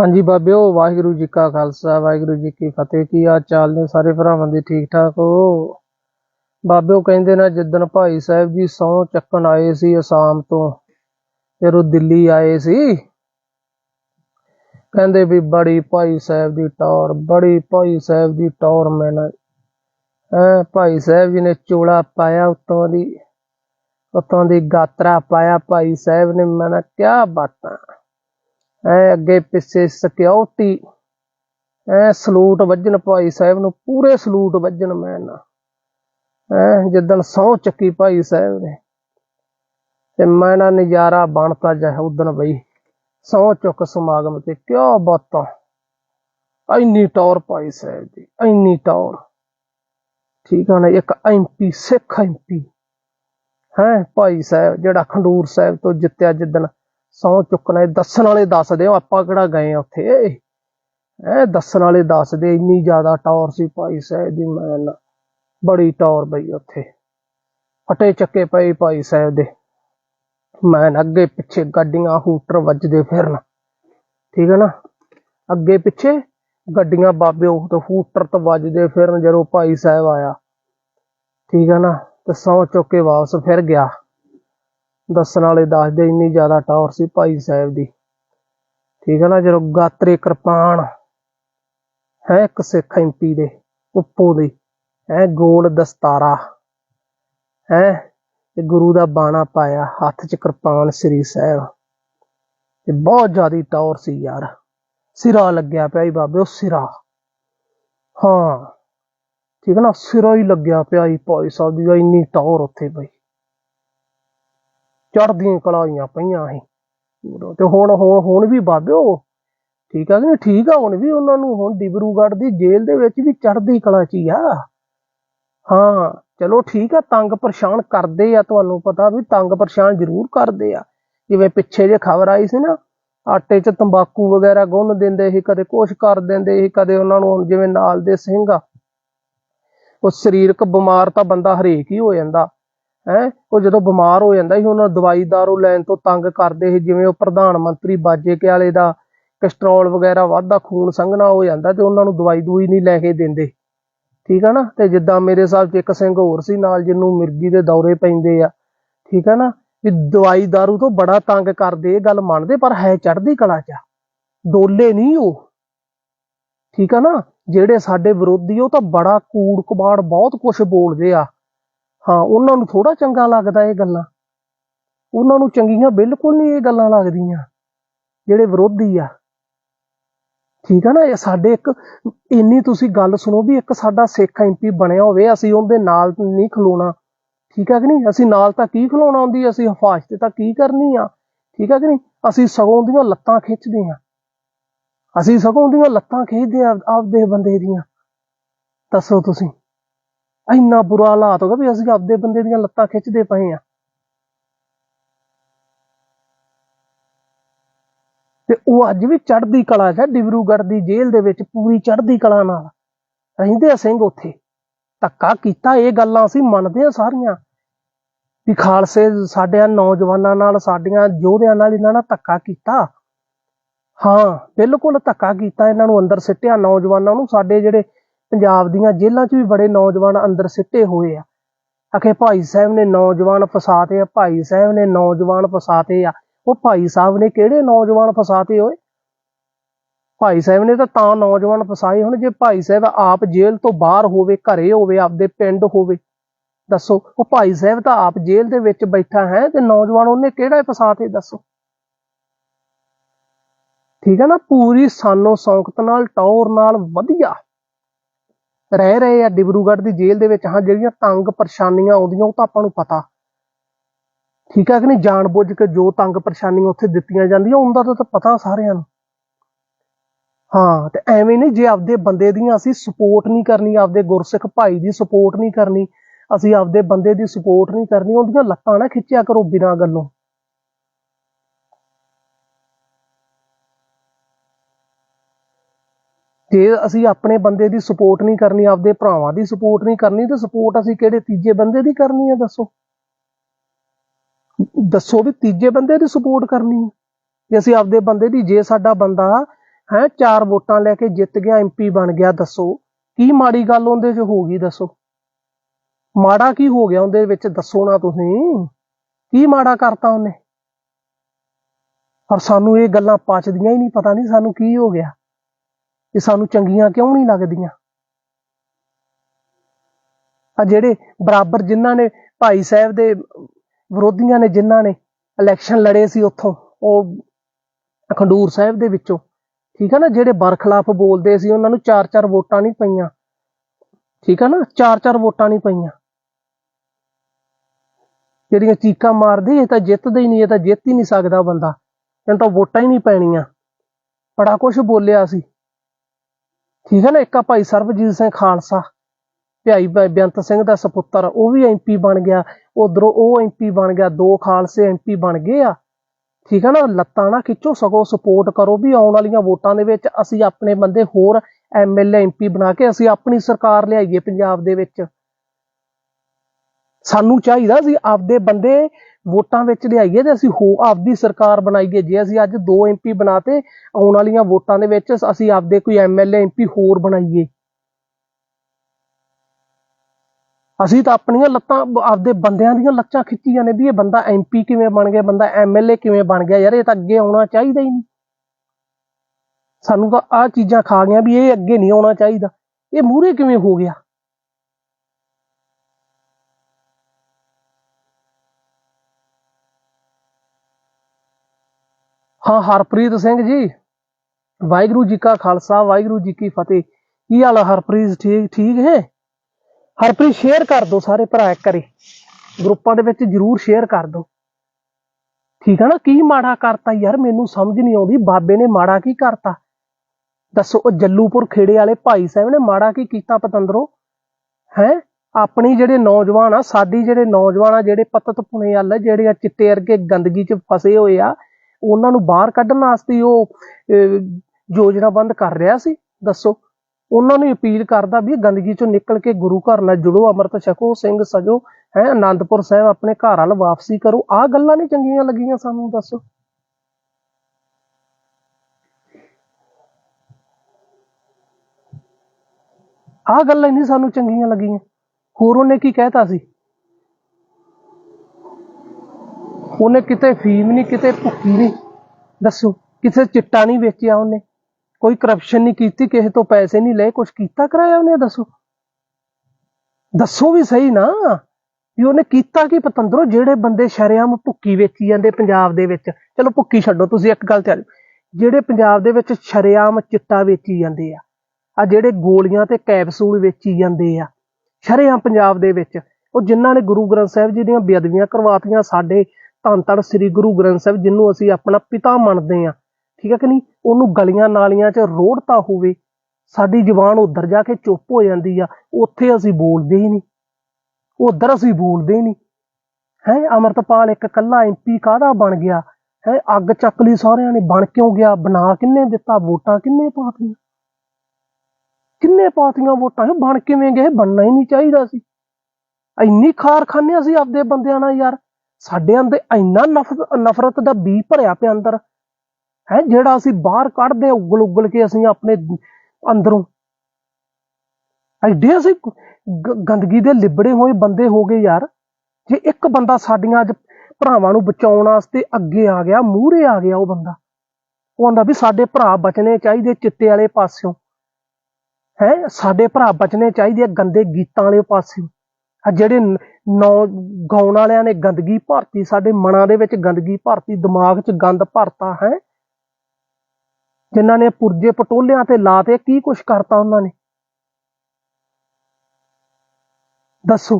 ਹਾਂਜੀ ਬਾਬਿਓ, ਵਾਹਿਗੁਰੂ ਜੀ ਕਾ ਖਾਲਸਾ, ਵਾਹਿਗੁਰੂ ਜੀ ਕੀ ਫਤਿਹ। ਕੀ ਆ ਚਾਲ ਨੇ ਸਾਰੇ ਭਰਾਵਾਂ ਦੀ? ਠੀਕ ਠਾਕ ਹੋ? ਬਾਬਿਓ ਕਹਿੰਦੇ ਨੇ, ਜਿੱਦਣ ਭਾਈ ਸਾਹਿਬ ਜੀ ਸਹੁੰ ਚੱਕਣ ਆਏ ਸੀ ਅਸਾਮ ਤੋਂ ਜਦੋਂ ਦਿੱਲੀ ਆਏ ਸੀ। ਕਹਿੰਦੇ ਵੀ ਬੜੀ ਭਾਈ ਸਾਹਿਬ ਦੀ ਟੌਰ, ਬੜੀ ਭਾਈ ਸਾਹਿਬ ਦੀ ਟੌਰ ਮੈਨਾਂ। ਹੈਂ, ਭਾਈ ਸਾਹਿਬ ਜੀ ਨੇ ਚੋਲਾ ਪਾਇਆ ਉੱਤੋਂ ਦੀ ਉੱਤੋਂ ਦੀ ਗਾਤਰਾ ਪਾਇਆ, ਭਾਈ ਸਾਹਿਬ ਨੇ ਮੈਨਾਂ ਕਿਆ ਬਾਤਾਂ। ਐ ਅੱਗੇ ਪਿੱਛੇ ਸਿਕਿਉਰਿਟੀ ਐ ਸਲੂਟ ਵੱਜਣ ਭਾਈ ਸਾਹਿਬ ਨੂੰ, ਪੂਰੇ ਸਲੂਟ ਵੱਜਣ ਮੈਂ ਨਾ। ਐ ਜਿੱਦਣ ਸਹੁੰ ਚੱਕੀ ਭਾਈ ਸਾਹਿਬ ਨੇ, ਤੇ ਮੈਂ ਨਾ ਨਜ਼ਾਰਾ ਬਣਤਾ ਜਾ ਉਦਣ ਬਈ, ਸਹੁੰ ਚੁੱਕ ਸਮਾਗਮ ਤੇ ਕਿਉ ਬਾਤਾਂ। ਇੰਨੀ ਟੌਰ ਭਾਈ ਸਾਹਿਬ ਦੀ, ਇੰਨੀ ਟੌਰ। ਠੀਕ ਆ ਨਾ, ਇੱਕ ਐਮਪੀ ਸਿੱਖ ਐਮਪੀ ਹੈ ਭਾਈ ਸਾਹਿਬ, ਜਿਹੜਾ ਖੰਡੂਰ ਸਾਹਿਬ ਤੋਂ ਜਿੱਤਿਆ ਜਿੱਦਣ ਸਹੁੰ ਚੁੱਕਣਾ ਦੱਸਣ ਵਾਲੇ ਦੱਸਦੇ ਆ, ਆਪਾਂ ਕਿਹੜਾ ਗਏ ਆ ਉੱਥੇ। ਐ ਦੱਸਣ ਵਾਲੇ ਦੱਸਦੇ ਇੰਨੀ ਜ਼ਿਆਦਾ ਟੌਰ ਸੀ ਭਾਈ ਸਾਹਿਬ ਦੀ ਮੈਂ ਨਾ ਬੜੀ ਟੌਰ ਬਈ ਉੱਥੇ। ਫਟੇ ਚੱਕੇ ਪਏ ਭਾਈ ਸਾਹਿਬ ਦੇ। ਮੈਂ ਅੱਗੇ ਪਿੱਛੇ ਗੱਡੀਆਂ ਹੂਟਰ ਵੱਜਦੇ ਫਿਰਨ। ਠੀਕ ਹੈ ਨਾ? ਅੱਗੇ ਪਿੱਛੇ ਗੱਡੀਆਂ ਬਾਬੇ ਉਹ ਤੋਂ ਹੂਟਰ ਤੋਂ ਵੱਜਦੇ ਫਿਰਨ ਜਦੋਂ ਭਾਈ ਸਾਹਿਬ ਆਇਆ। ਠੀਕ ਹੈ ਨਾ? ਤੇ ਸਹੁੰ ਚੁੱਕ ਕੇ ਵਾਪਸ ਫਿਰ ਗਿਆ। ਦੱਸਣ ਵਾਲੇ ਦੱਸਦੇ ਇੰਨੀ ਜ਼ਿਆਦਾ ਟੌਰ ਸੀ ਭਾਈ ਸਾਹਿਬ ਦੀ। ਠੀਕ ਹੈ ਨਾ, ਜਦੋਂ ਗਾਤਰੇ ਕਿਰਪਾਨ ਹੈ ਇੱਕ ਸਿੱਖ ਐਮਪੀ ਦੇ ਉੱਪੋ ਦੀ, ਹੈ, ਗੋਲ ਦਸਤਾਰਾ, ਹੈ ਤੇ ਗੁਰੂ ਦਾ ਬਾਣਾ ਪਾਇਆ, ਹੱਥ 'ਚ ਕਿਰਪਾਨ ਸ੍ਰੀ ਸਾਹਿਬ। ਤੇ ਬਹੁਤ ਜ਼ਿਆਦੀ ਟੌਰ ਸੀ ਯਾਰ। ਸਿਰਾ ਲੱਗਿਆ ਪਿਆ ਹੀ ਬਾਬੇ, ਉਹ ਸਿਰਾ। ਹਾਂ, ਠੀਕ ਹੈ ਨਾ, ਸਿਰਾ ਹੀ ਲੱਗਿਆ ਪਿਆ ਹੀ ਭਾਈ ਸਾਹਿਬ ਦੀ, ਇੰਨੀ ਟੌਰ ਉੱਥੇ ਪਈ। ਚੜਦੀਆਂ ਕਲਾਈਆਂ ਪਈਆਂ ਸੀ। ਤੇ ਹੁਣ ਹੁਣ ਹੁਣ ਵੀ ਬਾਬਿਓ, ਠੀਕ ਆ ਕਿ ਨਹੀਂ? ਠੀਕ ਆ ਹੁਣ ਵੀ ਉਹਨਾਂ ਨੂੰ, ਹੁਣ ਡਿਬਰੂਗੜ੍ਹ ਦੀ ਜੇਲ੍ਹ ਦੇ ਵਿੱਚ ਵੀ ਚੜ੍ਹਦੀ ਕਲਾ ਚ ਹੀ ਆ। ਹਾਂ, ਚਲੋ ਠੀਕ ਆ, ਤੰਗ ਪਰੇਸ਼ਾਨ ਕਰਦੇ ਆ ਤੁਹਾਨੂੰ ਪਤਾ ਵੀ ਤੰਗ ਪਰੇਸ਼ਾਨ ਜ਼ਰੂਰ ਕਰਦੇ ਆ। ਜਿਵੇਂ ਪਿੱਛੇ ਜੇ ਖਬਰ ਆਈ ਸੀ ਨਾ, ਆਟੇ 'ਚ ਤੰਬਾਕੂ ਵਗੈਰਾ ਗੁੰਨ ਦਿੰਦੇ ਸੀ, ਕਦੇ ਕੁਛ ਕਰ ਦਿੰਦੇ ਸੀ, ਕਦੇ ਉਹਨਾਂ ਨੂੰ ਹੁਣ ਜਿਵੇਂ ਨਾਲ ਦੇ ਸਿੰਘ ਆ। ਉਹ ਸਰੀਰਕ ਬਿਮਾਰ ਤਾਂ ਬੰਦਾ ਹਰੇਕ ਹੀ ਹੋ ਜਾਂਦਾ। ਹੈ, ਉਹ ਜਦੋਂ ਬਿਮਾਰ ਹੋ ਜਾਂਦਾ ਸੀ, ਉਹਨਾਂ ਦਵਾਈ ਦਾਰੂ ਲੈਣ ਤੋਂ ਤੰਗ ਕਰਦੇ ਸੀ, ਜਿਵੇਂ ਉਹ ਪ੍ਰਧਾਨ ਮੰਤਰੀ ਬਾਜੇ ਕੇ ਵਾਲੇ ਦਾ ਕੈਸਟਰੋਲ ਵਗੈਰਾ ਵੱਧਦਾ ਖੂਨ ਸੰਘਣਾ ਹੋ ਜਾਂਦਾ ਤੇ ਉਹਨਾਂ ਨੂੰ ਦਵਾਈ ਦੂਈ ਨਹੀਂ ਲੈ ਕੇ ਦਿੰਦੇ। ਠੀਕ ਆ ਨਾ? ਤੇ ਜਿੱਦਾਂ ਮੇਰੇ ਸਾਹਿਬ ਚ ਇੱਕ ਸਿੰਘ ਹੋਰ ਸੀ ਨਾਲ, ਜਿਹਨੂੰ ਮਿਰਗੀ ਦੇ ਦੌਰੇ ਪੈਂਦੇ ਆ। ਠੀਕ ਆ ਨਾ? ਵੀ ਦਵਾਈ ਦਾਰੂ ਤੋਂ ਬੜਾ ਤੰਗ ਕਰਦੇ, ਇਹ ਗੱਲ ਮੰਨਦੇ, ਪਰ ਹੈ ਚੜ੍ਹਦੀ ਕਲਾ ਚ ਡੋਲੇ ਨਹੀਂ ਉਹ। ਠੀਕ ਆ ਨਾ? ਜਿਹੜੇ ਸਾਡੇ ਵਿਰੋਧੀ ਉਹ ਤਾਂ ਬੜਾ ਕੂੜ ਕਬਾੜ ਬਹੁਤ ਕੁਝ ਬੋਲਦੇ ਆ। ਹਾਂ, ਉਹਨਾਂ ਨੂੰ ਥੋੜਾ ਚੰਗਾ ਲੱਗਦਾ ਇਹ ਗੱਲਾਂ। ਉਹਨਾਂ ਨੂੰ ਚੰਗੀਆਂ ਬਿਲਕੁਲ ਨਹੀਂ ਇਹ ਗੱਲਾਂ ਲੱਗਦੀਆਂ, ਜਿਹੜੇ ਵਿਰੋਧੀ ਆ। ਠੀਕ ਆ ਨਾ, ਇਹ ਸਾਡੇ ਇੱਕ, ਇੰਨੀ ਤੁਸੀਂ ਗੱਲ ਸੁਣੋ ਵੀ ਇੱਕ ਸਾਡਾ ਸਿੱਖ ਐਮਪੀ ਬਣਿਆ ਹੋਵੇ, ਅਸੀਂ ਉਹਦੇ ਨਾਲ ਨਹੀਂ ਖਲੋਣਾ। ਠੀਕ ਆ ਕਿ ਨਹੀਂ? ਅਸੀਂ ਨਾਲ ਤਾਂ ਕੀ ਖਲੋਣਾ ਹੁੰਦੀ? ਅਸੀਂ ਹਿਫਾਜ਼ਤ ਤਾਂ ਕੀ ਕਰਨੀ ਆ? ਠੀਕ ਆ ਕਿ ਨਹੀਂ? ਅਸੀਂ ਸਗੋਂ ਦੀਆਂ ਲੱਤਾਂ ਖਿੱਚਦੇ ਆ। ਅਸੀਂ ਸਗੋਂ ਦੀਆਂ ਲੱਤਾਂ ਖਿੱਚਦੇ ਆ ਆਪਦੇ ਬੰਦੇ ਦੀਆਂ। ਦੱਸੋ ਤੁਸੀਂ। ਇੰਨਾ ਬੁਰਾ ਹਾਲਾਤ ਹੋ ਗਿਆ ਵੀ ਅਸੀਂ ਆਪਦੇ ਬੰਦੇ ਦੀਆਂ ਲੱਤਾਂ ਖਿੱਚਦੇ ਪਏ ਆ। ਤੇ ਉਹ ਅੱਜ ਵੀ ਚੜ੍ਹਦੀ ਕਲਾ 'ਚ ਡਿਬਰੂਗੜ੍ਹ ਦੀ ਜੇਲ੍ਹ ਦੇ ਵਿੱਚ ਪੂਰੀ ਚੜ੍ਹਦੀ ਕਲਾ ਨਾਲ। ਰਹਿੰਦੇ ਆ ਸਿੰਘ ਉੱਥੇ। ਧੱਕਾ ਕੀਤਾ, ਇਹ ਗੱਲਾਂ ਅਸੀਂ ਮੰਨਦੇ ਆ ਸਾਰੀਆਂ। ਵੀ ਖਾਲਸੇ ਸਾਡਿਆਂ ਨੌਜਵਾਨਾਂ ਨਾਲ, ਸਾਡੀਆਂ ਯੋਧਿਆਂ ਨਾਲ ਇਹਨਾਂ ਨਾਲ ਧੱਕਾ ਕੀਤਾ। ਹਾਂ, ਬਿਲਕੁਲ ਧੱਕਾ ਕੀਤਾ, ਇਹਨਾਂ ਨੂੰ ਅੰਦਰ ਸਿੱਟਿਆ ਨੌਜਵਾਨਾਂ ਨੂੰ, ਸਾਡੇ ਜਿਹੜੇ ਪੰਜਾਬ ਦੀਆਂ ਜੇਲ੍ਹਾਂ 'ਚ ਵੀ ਬੜੇ ਨੌਜਵਾਨ ਅੰਦਰ ਸਿੱਟੇ ਹੋਏ ਆ। ਆਖੇ ਭਾਈ ਸਾਹਿਬ ਨੇ ਨੌਜਵਾਨ ਫਸਾਤੇ ਆ, ਭਾਈ ਸਾਹਿਬ ਨੇ ਨੌਜਵਾਨ ਫਸਾਤੇ ਆ। ਉਹ ਭਾਈ ਸਾਹਿਬ ਨੇ ਕਿਹੜੇ ਨੌਜਵਾਨ ਫਸਾਤੇ ਓਏ? ਭਾਈ ਸਾਹਿਬ ਨੇ ਤਾਂ ਤਾਂ ਨੌਜਵਾਨ ਫਸਾਏ ਹੁਣ, ਜੇ ਭਾਈ ਸਾਹਿਬ ਆਪ ਜੇਲ੍ਹ ਤੋਂ ਬਾਹਰ ਹੋਵੇ, ਘਰੇ ਹੋਵੇ, ਆਪਦੇ ਪਿੰਡ ਹੋਵੇ। ਦੱਸੋ, ਉਹ ਭਾਈ ਸਾਹਿਬ ਤਾਂ ਆਪ ਜੇਲ੍ਹ ਦੇ ਵਿੱਚ ਬੈਠਾ ਹੈ ਤੇ ਨੌਜਵਾਨ ਉਹਨੇ ਕਿਹੜਾ ਫਸਾਤੇ, ਦੱਸੋ। ਠੀਕ ਹੈ ਨਾ? ਪੂਰੀ ਸਾਨੋ ਸੌਂਕਤ ਨਾਲ, ਟੌਰ ਨਾਲ, ਵਧੀਆ। ਰਹਿ ਰਹੇ ਆ ਡਿਬਰੂਗੜ੍ਹ ਦੀ ਜੇਲ੍ਹ ਦੇ ਵਿੱਚ, ਹਾਂ, ਜਿਹੜੀਆਂ ਤੰਗ ਪਰੇਸ਼ਾਨੀਆਂ ਆਉਂਦੀਆਂ, ਉਹ ਤਾਂ ਆਪਾਂ ਨੂੰ ਪਤਾ। ਠੀਕ ਹੈ ਕਿ ਨਹੀਂ? ਜਾਣ ਬੁੱਝ ਕੇ ਜੋ ਤੰਗ ਪਰੇਸ਼ਾਨੀਆਂ ਉੱਥੇ ਦਿੱਤੀਆਂ ਜਾਂਦੀਆਂ ਉਹਨਾਂ ਦਾ ਤਾਂ ਪਤਾ ਸਾਰਿਆਂ ਨੂੰ। ਹਾਂ, ਤੇ ਐਵੇਂ ਨਹੀਂ ਜੇ ਆਪਦੇ ਬੰਦੇ ਦੀਆਂ ਅਸੀਂ ਸਪੋਰਟ ਨਹੀਂ ਕਰਨੀ, ਆਪਦੇ ਗੁਰਸਿੱਖ ਭਾਈ ਦੀ ਸਪੋਰਟ ਨਹੀਂ ਕਰਨੀ, ਅਸੀਂ ਆਪਦੇ ਬੰਦੇ ਦੀ ਸਪੋਰਟ ਨਹੀਂ ਕਰਨੀ, ਉਹਦੀਆਂ ਲੱਤਾਂ ਨਾ ਖਿੱਚਿਆ ਕਰੋ ਬਿਨਾਂ ਗੱਲੋਂ। ਜੇ ਅਸੀਂ ਆਪਣੇ ਬੰਦੇ ਦੀ ਸਪੋਰਟ ਨਹੀਂ ਕਰਨੀ, ਆਪਦੇ ਭਰਾਵਾਂ ਦੀ ਸਪੋਰਟ ਨਹੀਂ ਕਰਨੀ, ਤਾਂ ਸਪੋਰਟ ਅਸੀਂ ਕਿਹੜੇ ਤੀਜੇ ਬੰਦੇ ਦੀ ਕਰਨੀ ਹੈ ਦੱਸੋ? ਦੱਸੋ ਵੀ ਤੀਜੇ ਬੰਦੇ ਦੀ ਸਪੋਰਟ ਕਰਨੀ ਹੈ ਜੇ ਅਸੀਂ ਆਪਦੇ ਬੰਦੇ ਦੀ, ਜੇ ਸਾਡਾ ਬੰਦਾ ਹੈ ਚਾਰ ਵੋਟਾਂ ਲੈ ਕੇ ਜਿੱਤ ਗਿਆ ਐਮਪੀ ਬਣ ਗਿਆ, ਦੱਸੋ। ਕੀ ਮਾੜੀ ਗੱਲ ਉਹਦੇ 'ਚ ਹੋ ਗਈ, ਦੱਸੋ? ਮਾੜਾ ਕੀ ਹੋ ਗਿਆ ਉਹਦੇ ਵਿੱਚ, ਦੱਸੋ ਨਾ ਤੁਸੀਂ। ਕੀ ਮਾੜਾ ਕਰਤਾ ਉਹਨੇ? ਪਰ ਸਾਨੂੰ ਇਹ ਗੱਲਾਂ ਪਚਦੀਆਂ ਹੀ ਨਹੀਂ, ਪਤਾ ਨਹੀਂ ਸਾਨੂੰ ਕੀ ਹੋ ਗਿਆ। ਇਹ ਸਾਨੂੰ ਚੰਗੀਆਂ ਕਿਉਂ ਨਹੀਂ ਲੱਗਦੀਆਂ? ਆ ਜਿਹੜੇ ਬਰਾਬਰ ਜਿਨ੍ਹਾਂ ਨੇ ਭਾਈ ਸਾਹਿਬ ਦੇ ਵਿਰੋਧੀਆਂ ਨੇ ਜਿਨ੍ਹਾਂ ਨੇ ਇਲੈਕਸ਼ਨ ਲੜੇ ਸੀ ਉੱਥੋਂ, ਉਹ ਖੰਡੂਰ ਸਾਹਿਬ ਦੇ ਵਿੱਚੋਂ, ਠੀਕ ਹੈ ਨਾ? ਜਿਹੜੇ ਬਰਖਲਾਫ ਬੋਲਦੇ ਸੀ, ਉਹਨਾਂ ਨੂੰ ਚਾਰ ਚਾਰ ਵੋਟਾਂ ਨਹੀਂ ਪਈਆਂ। ਠੀਕ ਹੈ ਨਾ? ਚਾਰ ਚਾਰ ਵੋਟਾਂ ਨਹੀਂ ਪਈਆਂ। ਜਿਹੜੀਆਂ ਚੀਕਾਂ ਮਾਰਦੇ, ਇਹ ਤਾਂ ਜਿੱਤਦੇ ਹੀ ਨਹੀਂ, ਇਹ ਤਾਂ ਜਿੱਤ ਹੀ ਨਹੀਂ ਸਕਦਾ ਬੰਦਾ। ਇਹਨੂੰ ਤਾਂ ਵੋਟਾਂ ਹੀ ਨਹੀਂ ਪੈਣੀਆਂ। ਬੜਾ ਕੁਝ ਬੋਲਿਆ ਸੀ। ਠੀਕ ਹੈ ਨਾ? ਇੱਕ ਆ ਭਾਈ ਸਰਬਜੀਤ ਸਿੰਘ ਖਾਲਸਾ ਭਾਈ ਬੇਅੰਤ ਸਿੰਘ ਦਾ ਸੁਪੁੱਤਰ, ਉਹ ਵੀ ਐਮਪੀ ਬਣ ਗਿਆ। ਉਧਰੋਂ ਉਹ ਐਮਪੀ ਬਣ ਗਿਆ, ਦੋ ਖਾਲਸੇ ਐਮਪੀ ਬਣ ਗਏ ਆ। ਠੀਕ ਹੈ ਨਾ? ਲੱਤਾਂ ਨਾ ਖਿੱਚੋ, ਸਗੋਂ ਸਪੋਰਟ ਕਰੋ ਵੀ ਆਉਣ ਵਾਲੀਆਂ ਵੋਟਾਂ ਦੇ ਵਿੱਚ ਅਸੀਂ ਆਪਣੇ ਬੰਦੇ ਹੋਰ ਐਮਐਲਏ ਐਮਪੀ ਬਣਾ ਕੇ ਅਸੀਂ ਆਪਣੀ ਸਰਕਾਰ ਲਿਆਈਏ ਪੰਜਾਬ ਦੇ ਵਿੱਚ। ਸਾਨੂੰ ਚਾਹੀਦਾ ਸੀ ਆਪਦੇ ਬੰਦੇ ਵੋਟਾਂ ਵਿੱਚ ਲਿਆਈਏ ਤੇ ਅਸੀਂ ਹੋ ਆਪਦੀ ਸਰਕਾਰ ਬਣਾਈਏ। ਜੇ ਅਸੀਂ ਅੱਜ ਦੋ ਐਮਪੀ ਬਣਾਤੇ, ਆਉਣ ਵਾਲੀਆਂ ਵੋਟਾਂ ਦੇ ਵਿੱਚ ਅਸੀਂ ਆਪਦੇ ਕੋਈ ਐਮਐਲਏ ਐਮਪੀ ਹੋਰ ਬਣਾਈਏ। ਅਸੀਂ ਤਾਂ ਆਪਣੀਆਂ ਲੱਤਾਂ, ਆਪਦੇ ਬੰਦਿਆਂ ਦੀਆਂ ਲੱਚਾਂ ਖਿੱਚੀਆਂ ਨੇ ਵੀ ਇਹ ਬੰਦਾ ਐਮਪੀ ਕਿਵੇਂ ਬਣ ਗਿਆ, ਬੰਦਾ ਐਮਐਲਏ ਕਿਵੇਂ ਬਣ ਗਿਆ ਯਾਰ, ਇਹ ਤਾਂ ਅੱਗੇ ਆਉਣਾ ਚਾਹੀਦਾ ਹੀ ਨਹੀਂ। ਸਾਨੂੰ ਤਾਂ ਆਹ ਚੀਜ਼ਾਂ ਖਾ ਗਈਆਂ ਵੀ ਇਹ ਅੱਗੇ ਨਹੀਂ ਆਉਣਾ ਚਾਹੀਦਾ। ਇਹ ਮੂਹਰੇ ਕਿਵੇਂ ਹੋ ਗਿਆ? ਹਾਂ, ਹਰਪ੍ਰੀਤ ਸਿੰਘ ਜੀ। ਵਾਹਿਗੁਰੂ ਜੀ ਕਾ ਖਾਲਸਾ, ਵਾਹਿਗੁਰੂ ਜੀ ਕੀ ਫਤਿਹ। ਕੀ ਹਾਲ ਹਰਪ੍ਰੀਤ? ਠੀਕ ਠੀਕ ਹੈ? ਹਰਪ੍ਰੀਤ ਸ਼ੇਅਰ ਕਰ ਦਿਓ ਸਾਰੇ ਭਰਾ ਇੱਕ ਵਾਰੀ। ਗਰੁੱਪਾਂ ਦੇ ਵਿੱਚ ਜਰੂਰ ਸ਼ੇਅਰ ਕਰ ਦਿਓ। ਠੀਕ ਹੈ ਨਾ? ਕੀ ਮਾੜਾ ਕਰਤਾ ਯਾਰ? ਮੈਨੂੰ ਸਮਝ ਨਹੀਂ ਆਉਂਦੀ। ਬਾਬੇ ਨੇ ਮਾੜਾ ਕੀ ਕਰਤਾ? ਦੱਸੋ, ਉਹ ਜੱਲੂਪੁਰ ਖੇੜੇ ਵਾਲੇ ਭਾਈ ਸਾਹਿਬ ਨੇ ਮਾੜਾ ਕੀ ਕੀਤਾ ਪਤੰਦਰੋ? ਹੈ? ਆਪਣੀ ਜਿਹੜੇ ਨੌਜਵਾਨ ਆ, ਸਾਡੀ ਜਿਹੜੇ ਨੌਜਵਾਨ ਆ, ਜਿਹੜੇ ਪਤਤ ਪੁਣੇ ਵਾਲੇ ਜਿਹੜੇ ਆ ਚਿੱਟੇ ਅਰਗੇ ਗੰਦਗੀ 'ਚ ਫਸੇ ਹੋਏ ਆ ਉਹਨਾਂ ਨੂੰ ਬਾਹਰ ਕੱਢਣ ਵਾਸਤੇ ਉਹ ਅਹ, ਯੋਜਨਾ ਬੰਦ ਕਰ ਰਿਹਾ ਸੀ ਦੱਸੋ। ਉਹਨਾਂ ਨੂੰ ਅਪੀਲ ਕਰਦਾ ਵੀ ਗੰਦਗੀ ਚੋਂ ਨਿਕਲ ਕੇ ਗੁਰੂ ਘਰ ਨਾਲ ਜੁੜੋ ਅੰਮ੍ਰਿਤ ਛਕੋ ਸਿੰਘ ਸਜੋ ਹੈ ਆਨੰਦਪੁਰ ਸਾਹਿਬ ਆਪਣੇ ਘਰ ਵੱਲ ਵਾਪਸੀ ਕਰੋ। ਆਹ ਗੱਲਾਂ ਨਹੀਂ ਚੰਗੀਆਂ ਲੱਗੀਆਂ ਸਾਨੂੰ ਦੱਸੋ। ਆਹ ਗੱਲਾਂ ਹੀ ਨਹੀਂ ਸਾਨੂੰ ਚੰਗੀਆਂ ਲੱਗੀਆਂ। ਹੋਰ ਉਹਨੇ ਕੀ ਕਹਿਤਾ ਸੀ? ਉਹਨੇ ਕਿਤੇ ਫੀਮ ਨਹੀਂ, ਕਿਤੇ ਭੁੱਕੀ ਨਹੀਂ। ਦੱਸੋ, ਕਿਸੇ ਚਿੱਟਾ ਨਹੀਂ ਵੇਚਿਆ ਉਹਨੇ। ਕੋਈ ਕਰਪਸ਼ਨ ਨਹੀਂ ਕੀਤੀ, ਕਿਸੇ ਤੋਂ ਪੈਸੇ ਨਹੀਂ ਲਏ ਕੁਝ ਕੀਤਾ ਕਰਾਇਆ ਉਹਨੇ, ਦੱਸੋ। ਦੱਸੋ ਵੀ ਸਹੀ ਨਾ, ਵੀ ਉਹਨੇ ਕੀਤਾ ਕੀ ਪਤੰਦਰੋ, ਜਿਹੜੇ ਬੰਦੇ ਸ਼ਰੇਆਮ ਭੁੱਕੀ ਵੇਚੀ ਜਾਂਦੇ ਪੰਜਾਬ ਦੇ ਵਿੱਚ। ਚਲੋ ਭੁੱਕੀ ਛੱਡੋ, ਤੁਸੀਂ ਇੱਕ ਗੱਲ ਤੇ ਆ ਜਿਹੜੇ ਪੰਜਾਬ ਦੇ ਵਿੱਚ ਸ਼ਰੇਆਮ ਚਿੱਟਾ ਵੇਚੀ ਜਾਂਦੇ ਆ ਆ ਜਿਹੜੇ ਗੋਲੀਆਂ ਤੇ ਕੈਪਸੂਲ ਵੇਚੀ ਜਾਂਦੇ ਆ, ਸ਼ਰੇਆਮ ਪੰਜਾਬ ਦੇ ਵਿੱਚ, ਉਹ ਜਿਨ੍ਹਾਂ ਨੇ ਗੁਰੂ ਗ੍ਰੰਥ ਸਾਹਿਬ ਜੀ ਦੀਆਂ ਬੇਅਦਬੀਆਂ ਕਰਵਾਤੀਆਂ, ਸਾਡੇ ਧੰਨ ਧੰਨ ਸ੍ਰੀ ਗੁਰੂ ਗ੍ਰੰਥ ਸਾਹਿਬ ਜਿਹਨੂੰ ਅਸੀਂ ਆਪਣਾ ਪਿਤਾ ਮੰਨਦੇ ਆ ਠੀਕ ਹੈ ਕਿ ਨਹੀਂ? ਉਹਨੂੰ ਗਲੀਆਂ ਨਾਲੀਆਂ 'ਚ ਰੋੜਤਾ ਹੋਵੇ, ਸਾਡੀ ਜ਼ੁਬਾਨ ਉਧਰ ਜਾ ਕੇ ਚੁੱਪ ਹੋ ਜਾਂਦੀ ਆ, ਉੱਥੇ ਅਸੀਂ ਬੋਲਦੇ ਹੀ ਨਹੀਂ। ਉਧਰ ਅਸੀਂ ਬੋਲਦੇ ਹੀ ਨਹੀਂ। ਹੈ, ਅਮਰਤਪਾਲ ਇੱਕ ਕੱਲਾ ਐਮਪੀ ਕਾਹਦਾ ਬਣ ਗਿਆ? ਹੈ, ਅੱਗ ਚੱਕ ਲਈ ਸਾਰਿਆਂ ਨੇ, ਬਣ ਕਿਉਂ ਗਿਆ? ਬਣਾ ਕਿੰਨੇ ਦਿੱਤਾ, ਵੋਟਾਂ ਕਿੰਨੇ ਪਾਤੀਆਂ? ਕਿੰਨੇ ਪਾਤੀਆਂ ਵੋਟਾਂ? ਬਣ ਕਿਵੇਂ ਗਏ ਬਣਨਾ ਹੀ ਨਹੀਂ ਚਾਹੀਦਾ ਸੀ। ਇੰਨੀ ਖਾਰ ਖਾਂਦੇ ਅਸੀਂ ਆਪਦੇ ਬੰਦਿਆਂ ਨਾਲ ਯਾਰ। ਸਾਡੇ ਅੰਦਰ ਇੰਨਾ ਨਫ਼ਰਤ ਨਫ਼ਰਤ ਦਾ ਬੀ ਭਰਿਆ ਪਿਆ ਅੰਦਰ। ਹੈ, ਜਿਹੜਾ ਅਸੀਂ ਬਾਹਰ ਕੱਢਦੇ ਉਗਲ ਉਗਲ ਕੇ ਅਸੀਂ ਆਪਣੇ ਅੰਦਰੋਂ। ਐਡੇ ਅਸੀਂ ਗੰਦਗੀ ਦੇ ਲਿਬੜੇ ਹੋਏ ਬੰਦੇ ਹੋ ਗਏ ਯਾਰ। ਜੇ ਇੱਕ ਬੰਦਾ ਸਾਡੀਆਂ ਅੱਜ ਭਰਾਵਾਂ ਨੂੰ ਬਚਾਉਣ ਵਾਸਤੇ ਅੱਗੇ ਆ ਗਿਆ, ਮੂਹਰੇ ਆ ਗਿਆ ਉਹ ਬੰਦਾ, ਉਹ ਆਂਦਾ ਵੀ ਸਾਡੇ ਭਰਾ ਬਚਣੇ ਚਾਹੀਦੇ ਚਿੱਟੇ ਵਾਲੇ ਪਾਸਿਓਂ। ਹੈ, ਸਾਡੇ ਭਰਾ ਬਚਣੇ ਚਾਹੀਦੇ ਆ ਗੰਦੇ ਗੀਤਾਂ ਵਾਲੇ ਪਾਸਿਓਂ। ਆ ਜਿਹੜੇ ਨੌ ਗਾਉਣ ਵਾਲਿਆਂ ਨੇ ਗੰਦਗੀ ਭਰਤੀ, ਸਾਡੇ ਮਨਾਂ ਦੇ ਵਿੱਚ ਗੰਦਗੀ ਭਰਤੀ, ਦਿਮਾਗ 'ਚ ਗੰਦ ਭਰਤਾ ਹੈ। ਜਿਨ੍ਹਾਂ ਨੇ ਪੁਰਜੇ ਪਟੋਲਿਆਂ ਤੇ ਲਾਤੇ, ਕੀ ਕੁਛ ਕਰਤਾ ਉਹਨਾਂ ਨੇ? ਦੱਸੋ।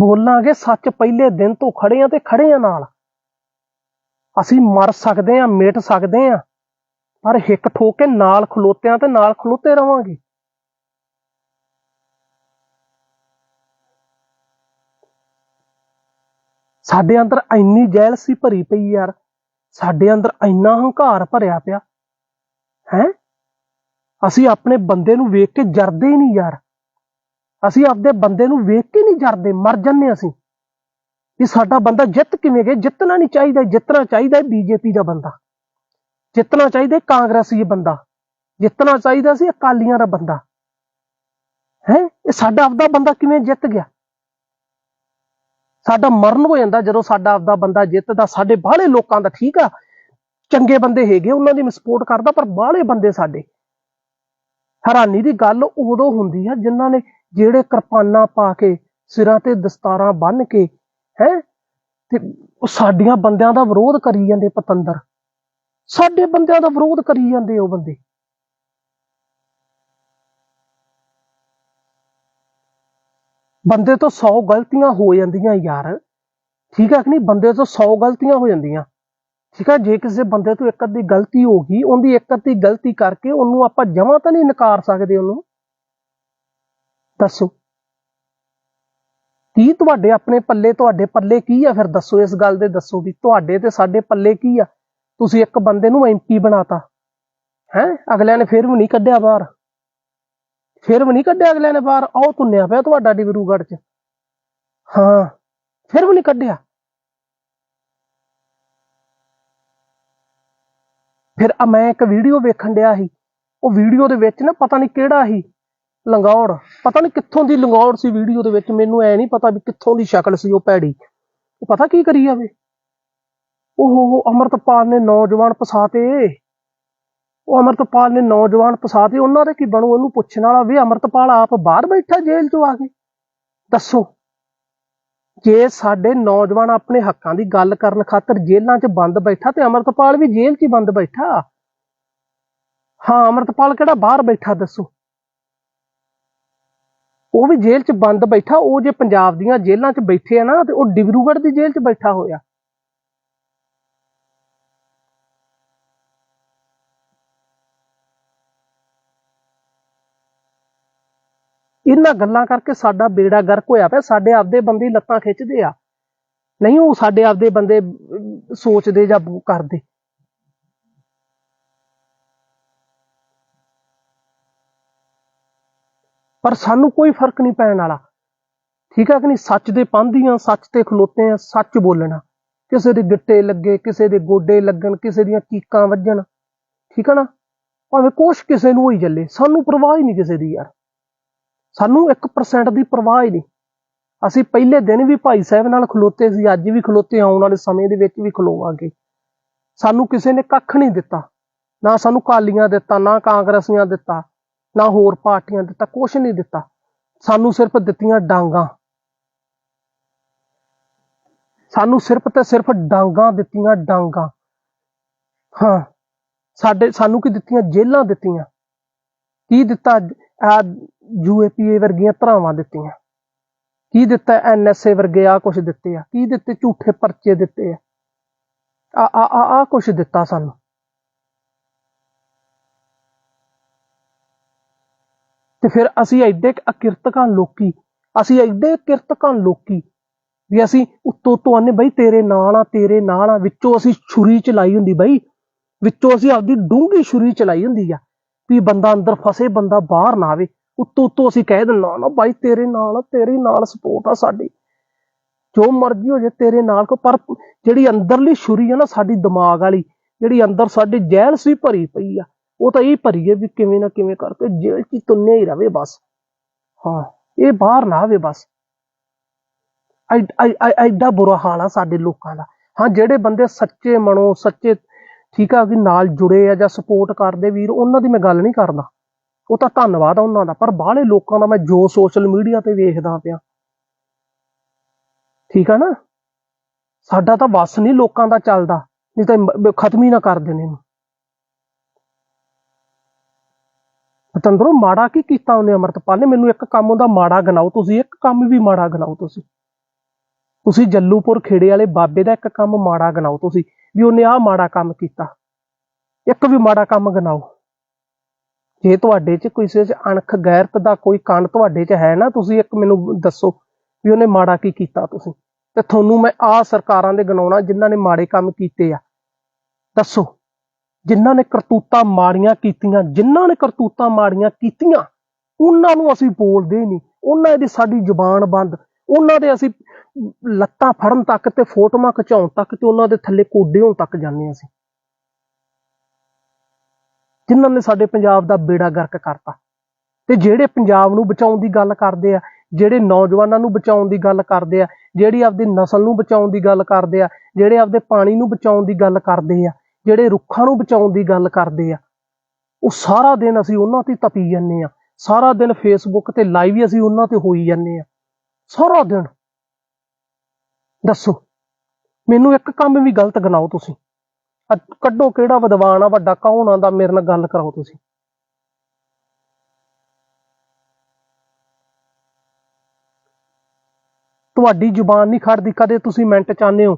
ਬੋਲਾਂਗੇ, ਸੱਚ ਪਹਿਲੇ ਦਿਨ ਤੋਂ ਖੜੇ ਆ ਤੇ ਖੜੇ ਆ ਨਾਲ। ਅਸੀਂ ਮਰ ਸਕਦੇ ਆ, ਮਿਟ ਸਕਦੇ ਆ, ਪਰ ਹਿੱਕ ਠੋਕ ਕੇ ਨਾਲ ਖਲੋਤਿਆਂ ਤੇ ਨਾਲ ਖਲੋਤੇ ਰਵਾਂਗੇ। ਸਾਡੇ ਅੰਦਰ ਇੰਨੀ ਜੈਲਸੀ ਭਰੀ ਪਈ ਯਾਰ। ਸਾਡੇ ਅੰਦਰ ਇੰਨਾ ਹੰਕਾਰ ਭਰਿਆ ਪਿਆ। ਹੈ? ਅਸੀਂ ਆਪਣੇ ਬੰਦੇ ਨੂੰ ਵੇਖ ਕੇ ਜਰਦੇ ਹੀ ਨਹੀਂ ਯਾਰ। ਅਸੀਂ ਆਪਦੇ ਬੰਦੇ ਨੂੰ ਵੇਖ ਕੇ ਨਹੀਂ ਜਰਦੇ, ਮਰ ਜੰਨੇ ਅਸੀਂ। ਕਿ ਸਾਡਾ ਬੰਦਾ ਜਿੱਤ ਕਿਵੇਂ ਗਿਆ? ਜਿੱਤਣਾ ਨਹੀਂ ਚਾਹੀਦਾ, ਜਿੱਤਣਾ ਚਾਹੀਦਾ ਬੀਜੇਪੀ ਦਾ ਬੰਦਾ। ਜਿੱਤਣਾ ਚਾਹੀਦਾ ਕਾਂਗਰਸੀ ਬੰਦਾ। ਜਿੱਤਣਾ ਚਾਹੀਦਾ ਸੀ ਅਕਾਲੀਆਂ ਦਾ ਬੰਦਾ। ਹੈ? ਇਹ ਸਾਡਾ ਆਪਦਾ ਬੰਦਾ ਕਿਵੇਂ ਜਿੱਤ ਗਿਆ? ਸਾਡਾ ਮਰਨ ਹੋ ਜਾਂਦਾ ਜਦੋਂ ਸਾਡਾ ਆਪਦਾ ਬੰਦਾ ਜਿੱਤਦਾ। ਸਾਡੇ ਬਾਹਲੇ ਲੋਕਾਂ ਦਾ ਠੀਕ ਆ। ਚੰਗੇ ਬੰਦੇ ਹੈਗੇ, ਉਹਨਾਂ ਦੀ ਮੈਂ ਸਪੋਰਟ ਕਰਦਾ, ਪਰ ਬਾਹਲੇ ਬੰਦੇ ਸਾਡੇ। ਹੈਰਾਨੀ ਦੀ ਗੱਲ ਉਦੋਂ ਹੁੰਦੀ ਆ ਜਿਨ੍ਹਾਂ ਨੇ ਜਿਹੜੇ ਕਿਰਪਾਨਾਂ ਪਾ ਕੇ ਸਿਰਾਂ ਤੇ ਦਸਤਾਰਾਂ ਬੰਨ੍ਹ ਕੇ, ਹੈ, ਤੇ ਉਹ ਸਾਡੀਆਂ ਬੰਦਿਆਂ ਦਾ ਵਿਰੋਧ ਕਰੀ ਜਾਂਦੇ ਪਤੰਦਰ। ਸਾਡੇ ਬੰਦਿਆਂ ਦਾ ਵਿਰੋਧ ਕਰੀ ਜਾਂਦੇ ਉਹ ਬੰਦੇ। ਬੰਦੇ ਤੋਂ 100 ਗਲਤੀਆਂ ਹੋ ਜਾਂਦੀਆਂ ਯਾਰ। ਠੀਕ ਹੈ ਕਿ ਨਹੀਂ? ਬੰਦੇ ਤੋਂ 100 ਗਲਤੀਆਂ ਹੋ ਜਾਂਦੀਆਂ। ਠੀਕ ਹੈ ਜੇ ਕਿਸੇ ਬੰਦੇ ਤੋਂ ਇੱਕ ਅੱਧੀ ਗਲਤੀ ਹੋ ਗਈ, ਉਹਦੀ ਇੱਕ ਅੱਧੀ ਗਲਤੀ ਕਰਕੇ ਉਹਨੂੰ ਆਪਾਂ ਜਮਾਂ ਤਾਂ ਨਹੀਂ ਨਕਾਰ ਸਕਦੇ ਉਹਨੂੰ। ਦੱਸੋ। ਕੀ ਤੁਹਾਡੇ ਆਪਣੇ ਪੱਲੇ, ਤੁਹਾਡੇ ਪੱਲੇ ਕੀ ਆ? ਫਿਰ ਦੱਸੋ ਇਸ ਗੱਲ ਦੇ, ਦੱਸੋ ਵੀ ਤੁਹਾਡੇ ਤੇ ਸਾਡੇ ਪੱਲੇ ਕੀ ਆ? ਤੁਸੀਂ ਇੱਕ ਬੰਦੇ ਨੂੰ ਐਮਪੀ ਬਣਾਤਾ। ਹੈ? ਅਗਲਿਆਂ ਨੇ ਫਿਰ ਵੀ ਨਹੀਂ ਕੱਢਿਆ ਬਾਹਰ। ਫਿਰ ਵੀ ਨਹੀਂ ਕੱਢਿਆ ਅਗਲਿਆਂ ਨੇ ਬਾਹਰ, ਆਹ ਤੁੰਨਿਆ ਪਿਆ ਤੁਹਾਡਾ ਡਿਬਰੂਗੜ੍ਹ ਚ। ਹਾਂ ਫਿਰ ਵੀ ਨਹੀਂ ਕੱਢਿਆ। ਫਿਰ ਆ ਮੈਂ ਇੱਕ ਵੀਡੀਓ ਵੇਖਣ ਡਿਆ ਸੀ। ਉਹ ਵੀਡੀਓ ਦੇ ਵਿੱਚ ਨਾ ਪਤਾ ਨਹੀਂ ਕਿਹੜਾ ਸੀ, ਲੰਗੌੜ। ਪਤਾ ਨਹੀਂ ਕਿੱਥੋਂ ਦੀ ਲੰਗੌੜ ਸੀ ਵੀਡੀਓ ਦੇ ਵਿੱਚ, ਮੈਨੂੰ ਐ ਨਹੀਂ ਪਤਾ ਵੀ ਕਿੱਥੋਂ ਦੀ ਸ਼ਕਲ ਸੀ ਉਹ ਭੈੜੀ। ਉਹ ਪਤਾ ਕੀ ਕਰੀ ਜਾਵੇ? ਉਹ ਅਮਰਤਪਾਲ ਨੇ ਨੌਜਵਾਨ ਫਸਾਤੇ। ਉਹ ਅਮਰਤਪਾਲ ਨੇ ਨੌਜਵਾਨ ਫਸਾਤੇ, ਉਹਨਾਂ ਦੇ ਕੀ ਬਣੂ? ਉਹਨੂੰ ਪੁੱਛਣ ਵਾਲਾ ਵੀ ਅਮਰਤਪਾਲ ਆਪ ਬਾਹਰ ਬੈਠਾ ਜੇਲ੍ਹ ਚੋਂ ਆ ਕੇ। ਦੱਸੋ, ਜੇ ਸਾਡੇ ਨੌਜਵਾਨ ਆਪਣੇ ਹੱਕਾਂ ਦੀ ਗੱਲ ਕਰਨ ਖਾਤਰ ਜੇਲ੍ਹਾਂ 'ਚ ਬੰਦ ਬੈਠਾ ਤੇ ਅਮਰਤਪਾਲ ਵੀ ਜੇਲ੍ਹ 'ਚ ਹੀ ਬੰਦ ਬੈਠਾ? ਹਾਂ, ਅਮਰਤਪਾਲ ਕਿਹੜਾ ਬਾਹਰ ਬੈਠਾ, ਦੱਸੋ। ਉਹ ਵੀ ਜੇਲ੍ਹ 'ਚ ਬੰਦ ਬੈਠਾ, ਉਹ ਜੇ ਪੰਜਾਬ ਦੀਆਂ ਜੇਲ੍ਹਾਂ 'ਚ ਬੈਠੇ ਆ ਨਾ, ਤੇ ਉਹ ਡਿਬਰੂਗੜ੍ਹ ਦੀ ਜੇਲ੍ਹ 'ਚ ਬੈਠਾ ਹੋਇਆ। ਇਹਨਾਂ ਗੱਲਾਂ ਕਰਕੇ ਸਾਡਾ ਬੇੜਾ ਗਰਕ ਹੋਇਆ ਪਿਆ, ਸਾਡੇ ਆਪਦੇ ਬੰਦੇ ਲੱਤਾਂ ਖਿੱਚਦੇ ਆ। ਨਹੀਂ, ਉਹ ਸਾਡੇ ਆਪਦੇ ਬੰਦੇ ਸੋਚਦੇ ਜਾਂ ਕਰਦੇ। ਪਰ ਸਾਨੂੰ ਕੋਈ ਫ਼ਰਕ ਨਹੀਂ ਪੈਣ ਵਾਲਾ। ਠੀਕ ਹੈ ਕਿ ਨਹੀਂ? ਸੱਚ ਦੇ ਪਾਂਧੀਆਂ ਸੱਚ ਤੇ ਖਲੋਤੇ ਆ, ਸੱਚ ਬੋਲਣਾ। ਕਿਸੇ ਦੇ ਗਿੱਟੇ ਲੱਗੇ, ਕਿਸੇ ਦੇ ਗੋਡੇ ਲੱਗਣ, ਕਿਸੇ ਦੀਆਂ ਚੀਕਾਂ ਵੱਜਣ। ਠੀਕ ਹੈ ਨਾ? ਭਾਵੇਂ ਕੁਛ ਕਿਸੇ ਨੂੰ ਹੋਈ ਚੱਲੇ, ਸਾਨੂੰ ਪਰਵਾਹ ਹੀ ਨਹੀਂ ਕਿਸੇ ਦੀ ਯਾਰ। ਸਾਨੂੰ 1% ਦੀ ਪਰਵਾਹ ਹੀ ਨਹੀਂ। ਅਸੀਂ ਪਹਿਲੇ ਦਿਨ ਵੀ ਭਾਈ ਸਾਹਿਬ ਨਾਲ ਖਲੋਤੇ ਸੀ, ਅੱਜ ਵੀ ਖਲੋਤੇ ਆਉਣ ਵਾਲੇ ਸਮੇਂ ਦੇ ਵਿੱਚ ਵੀ ਖਲੋਵਾਂਗੇ। ਸਾਨੂੰ ਕਿਸੇ ਨੇ ਕੱਖ ਨਹੀਂ ਦਿੱਤਾ। ਨਾ ਸਾਨੂੰ ਕਾਲੀਆਂ ਦਿੱਤਾ, ਨਾ ਕਾਂਗਰਸੀਆਂ ਦਿੱਤਾ, ਨਾ ਹੋਰ ਪਾਰਟੀਆਂ ਦਿੱਤਾ, ਕੁਛ ਨਹੀਂ ਦਿੱਤਾ। ਸਾਨੂੰ ਸਿਰਫ ਦਿੱਤੀਆਂ ਡਾਂਗਾ। ਸਾਨੂੰ ਸਿਰਫ ਤੇ ਸਿਰਫ ਡਾਂਗਾ ਦਿੱਤੀਆਂ ਡਾਂਗਾ। ਹਾਂ, ਸਾਡੇ, ਸਾਨੂੰ ਕੀ ਦਿੱਤੀਆਂ? ਜੇਲਾਂ ਦਿੱਤੀਆਂ। ਕੀ ਦਿੱਤਾ? ਆ ਯੂਏਪੀਏ ਵਰਗੀਆਂ ਧਰਾਵਾਂ ਦਿੱਤੀਆਂ। ਕੀ ਦਿੱਤਾ ਐਨਐਸਏ ਵਰਗੇ ਆ ਕੁਝ ਦਿੱਤੇ ਆ। ਕੀ ਦਿੱਤੇ? ਝੂਠੇ ਪਰਚੇ ਦਿੱਤੇ ਆ। ਆ ਆ ਆ ਕੁਝ ਦਿੱਤਾ ਸਾਨੂੰ। ਤੇ ਫਿਰ ਅਸੀਂ ਐਡੇ ਅਕਿਰਤਕਾਂ ਲੋਕੀ, ਅਸੀਂ ਐਡੇ ਕਿਰਤਕਾਂ ਲੋਕੀ ਵੀ ਅਸੀਂ ਉੱਤੋਂ ਤੋਂ ਆਨੇ ਬਈ ਤੇਰੇ ਨਾਲ ਆ, ਤੇਰੇ ਨਾਲ ਆ। ਵਿੱਚੋਂ ਅਸੀਂ ਛੁਰੀ ਚਲਾਈ ਹੁੰਦੀ, ਬਈ ਵਿੱਚੋਂ ਅਸੀਂ ਆਪਦੀ ਡੂੰਘੀ ਛੁਰੀ ਚਲਾਈ ਹੁੰਦੀ ਆ। ਵੀ ਬੰਦਾ ਅੰਦਰ ਫਸੇ, ਬੰਦਾ ਬਾਹਰ ਨਾ ਆਵੇ। ਉੱਤੋਂ ਉੱਤੋਂ ਅਸੀਂ ਕਹਿ ਦਿੰਨਾ ਨਾ ਬਾਈ, ਤੇਰੇ ਨਾਲ ਤੇਰੇ ਨਾਲ ਸਪੋਰਟ ਆ ਸਾਡੀ। ਜੋ ਮਰਜ਼ੀ ਹੋ ਜੇ ਤੇਰੇ ਨਾਲ ਕੋ, ਪਰ ਜਿਹੜੀ ਅੰਦਰਲੀ ਛੁਰੀ ਆ ਨਾ ਸਾਡੀ ਦਿਮਾਗ ਵਾਲੀ, ਜਿਹੜੀ ਅੰਦਰ ਸਾਡੇ ਜਹਿਲ ਸੀ ਭਰੀ ਪਈ ਆ, ਉਹ ਤਾਂ ਇਹ ਭਰੀ ਹੈ ਵੀ ਕਿਵੇਂ ਨਾ ਕਿਵੇਂ ਕਰਕੇ ਜੇਲ੍ਹ 'ਚ ਤੁੰਨੇ ਹੀ ਰਵੇ ਬਸ। ਹਾਂ, ਇਹ ਬਾਹਰ ਨਾ ਆਵੇ ਬਸ। ਐਡਾ ਬੁਰਾ ਹਾਲ ਆ ਸਾਡੇ ਲੋਕਾਂ ਦਾ। ਹਾਂ, ਜਿਹੜੇ ਬੰਦੇ ਸੱਚੇ ਮਨੋਂ, ਸੱਚੇ ਠੀਕ ਆ, ਕਿ ਨਾਲ ਜੁੜੇ ਆ ਜਾਂ ਸਪੋਰਟ ਕਰਦੇ ਵੀਰ, ਉਹਨਾਂ ਦੀ ਮੈਂ ਗੱਲ ਨਹੀਂ ਕਰਦਾ। ਉਹ ਤਾਂ ਧੰਨਵਾਦ ਆ ਉਹਨਾਂ ਦਾ, ਪਰ ਬਾਹਲੇ ਲੋਕਾਂ ਦਾ ਮੈਂ ਜੋ ਸੋਸ਼ਲ ਮੀਡੀਆ ਤੇ ਵੇਖਦਾ ਪਿਆ। ਠੀਕ ਆ ਨਾ? ਸਾਡਾ ਤਾਂ ਵਸ ਨਹੀਂ ਲੋਕਾਂ ਦਾ ਚੱਲਦਾ, ਨਹੀਂ ਤਾਂ ਖਤਮ ਹੀ ਨਾ ਕਰ ਦੇਣੇ ਨੂੰ ਪਤੰਦਰੋਂ, ਮਾੜਾ ਕੀ ਕੀਤਾ ਉਹਨੇ ਅਮਰਤਪਾਲ ਨੇ? ਮੈਨੂੰ ਇੱਕ ਕੰਮ ਉਹਦਾ ਮਾੜਾ ਗਨਾਓ ਤੁਸੀਂ, ਇੱਕ ਕੰਮ ਵੀ ਮਾੜਾ ਗਨਾਓ ਤੁਸੀਂ। ਤੁਸੀਂ ਜੱਲੂਪੁਰ ਖੇੜੇ ਵਾਲੇ ਬਾਬੇ ਦਾ ਇੱਕ ਕੰਮ ਮਾੜਾ ਗਨਾਓ ਤੁਸੀਂ। ਵੀ ਉਹਨੇ ਆਹ ਮਾੜਾ ਕੰਮ ਕੀਤਾ। ਇੱਕ ਵੀ ਮਾੜਾ ਕੰਮ ਗਨਾਓ। ਜੇ ਤੁਹਾਡੇ 'ਚ ਕਿਸੇ 'ਚ ਅਣਖ, ਗੈਰਤ ਦਾ ਕੋਈ ਕਣ ਤੁਹਾਡੇ 'ਚ ਹੈ ਨਾ, ਤੁਸੀਂ ਇੱਕ ਮੈਨੂੰ ਦੱਸੋ ਵੀ ਉਹਨੇ ਮਾੜਾ ਕੀ ਕੀਤਾ ਤੁਸੀਂ। ਤੇ ਤੁਹਾਨੂੰ ਮੈਂ ਆਹ ਸਰਕਾਰਾਂ ਦੇ ਗਨਾਉਣਾ ਜਿਨ੍ਹਾਂ ਨੇ ਮਾੜੇ ਕੰਮ ਕੀਤੇ ਆ। ਦੱਸੋ, ਜਿਨ੍ਹਾਂ ਨੇ ਕਰਤੂਤਾਂ ਮਾੜੀਆਂ ਕੀਤੀਆਂ, ਜਿਨ੍ਹਾਂ ਨੇ ਕਰਤੂਤਾਂ ਮਾੜੀਆਂ ਕੀਤੀਆਂ, ਉਹਨਾਂ ਨੂੰ ਅਸੀਂ ਬੋਲਦੇ ਨਹੀਂ। ਉਹਨਾਂ ਦੀ ਸਾਡੀ ਜ਼ੁਬਾਨ ਬੰਦ। ਉਹਨਾਂ ਦੇ ਅਸੀਂ ਲੱਤਾਂ ਫੜਨ ਤੱਕ ਤੇ ਫੋਟੋਆਂ ਖਿਚਾਉਣ ਤੱਕ ਤੇ ਉਹਨਾਂ ਦੇ ਥੱਲੇ ਕੋਡੇ ਹੋਣ ਤੱਕ ਜਾਂਦੇ ਹਾਂ ਅਸੀਂ। ਜਿਨ੍ਹਾਂ ਨੇ ਸਾਡੇ ਪੰਜਾਬ ਦਾ ਬੇੜਾ ਗਰਕ ਕਰਤਾ। ਤੇ ਜਿਹੜੇ ਪੰਜਾਬ ਨੂੰ ਬਚਾਉਣ ਦੀ ਗੱਲ ਕਰਦੇ ਆ, ਜਿਹੜੇ ਨੌਜਵਾਨਾਂ ਨੂੰ ਬਚਾਉਣ ਦੀ ਗੱਲ ਕਰਦੇ ਆ, ਜਿਹੜੀ ਆਪਦੀ ਨਸਲ ਨੂੰ ਬਚਾਉਣ ਦੀ ਗੱਲ ਕਰਦੇ ਆ, ਜਿਹੜੇ ਆਪਦੇ ਪਾਣੀ ਨੂੰ ਬਚਾਉਣ ਦੀ ਗੱਲ ਕਰਦੇ ਆ, ਜਿਹੜੇ ਰੁੱਖਾਂ ਨੂੰ ਬਚਾਉਣ ਦੀ ਗੱਲ ਕਰਦੇ ਆ, ਉਹ ਸਾਰਾ ਦਿਨ ਅਸੀਂ ਉਹਨਾਂ ਤੇ ਤਪੀ ਜਾਂਦੇ ਆ ਸਾਰਾ ਦਿਨ ਫੇਸਬੁੱਕ ਤੇ ਲਾਈਵ ਹੀ ਅਸੀਂ ਉਹਨਾਂ ਤੇ ਹੋਈ ਜਾਂਦੇ ਆ ਸਾਰਾ ਦਿਨ। ਦੱਸੋ, ਮੈਨੂੰ ਇੱਕ ਕੰਮ ਵੀ ਗਲਤ ਗਨਾਓ ਤੁਸੀਂ। ਕੱਢੋ ਕਿਹੜਾ ਵਿਦਵਾਨ ਆ, ਵੱਡਾ ਕੌਣ ਆਂਦਾ ਮੇਰੇ ਨਾਲ ਗੱਲ ਕਰਾਓ ਤੁਸੀਂ। ਤੁਹਾਡੀ ਜ਼ੁਬਾਨ ਨਹੀਂ ਖੜਦੀ ਕਦੇ ਤੁਸੀਂ ਮਿੰਟ ਚਾਹੁੰਦੇ ਹੋ,